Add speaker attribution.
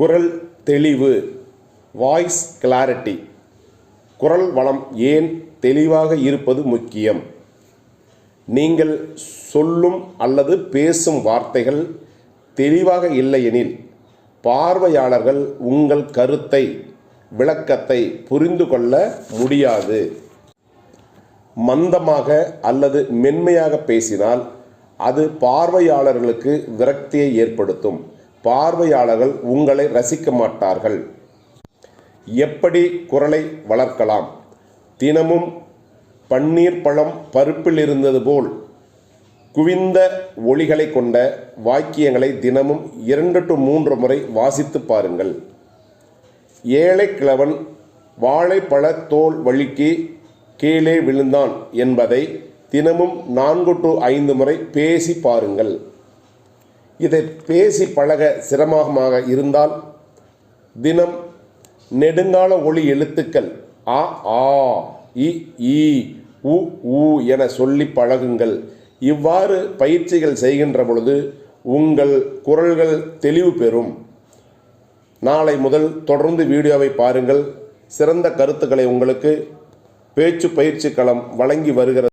Speaker 1: குரல் தெளிவு voice clarity குரல் வளம் ஏன் தெளிவாக இருப்பது முக்கியம்? நீங்கள் சொல்லும் அல்லது பேசும் வார்த்தைகள் தெளிவாக இல்லையெனில் பார்வையாளர்கள் உங்கள் கருத்தை விளக்கத்தை புரிந்து கொள்ள முடியாது. மந்தமாக அல்லது மென்மையாக பேசினால் அது பார்வையாளர்களுக்கு விரக்தியை ஏற்படுத்தும். பார்வையாளர்கள் உங்களை ரசிக்க மாட்டார்கள். எப்படி குரலை வளர்க்கலாம்? தினமும் பன்னீர் பழம் பருப்பில் இருந்தது போல் குவிந்த ஒளிகளை கொண்ட வாக்கியங்களை தினமும் இரண்டு டு மூன்று முறை வாசித்து பாருங்கள். ஏழை கிழவன் வாழைப்பழ தோல் வழுக்கி கீழே விழுந்தான் என்பதை தினமும் நான்கு டு ஐந்து முறை பேசி பாருங்கள். இதை பேசி பழக சிரமமாக இருந்தால் தினம் நெடுங்கால ஒளி எழுத்துக்கள் ஆ ஆ இ ஈ உ ஊ என சொல்லி பழகுங்கள். இவ்வாறு பயிற்சிகள் செய்கின்ற பொழுது உங்கள் குரல்கள் தெளிவு பெறும். நாளை முதல் தொடர்ந்து வீடியோவை பாருங்கள். சிறந்த கருத்துக்களை உங்களுக்கு பேச்சு பயிற்சி களம் வழங்கி வருகிறது.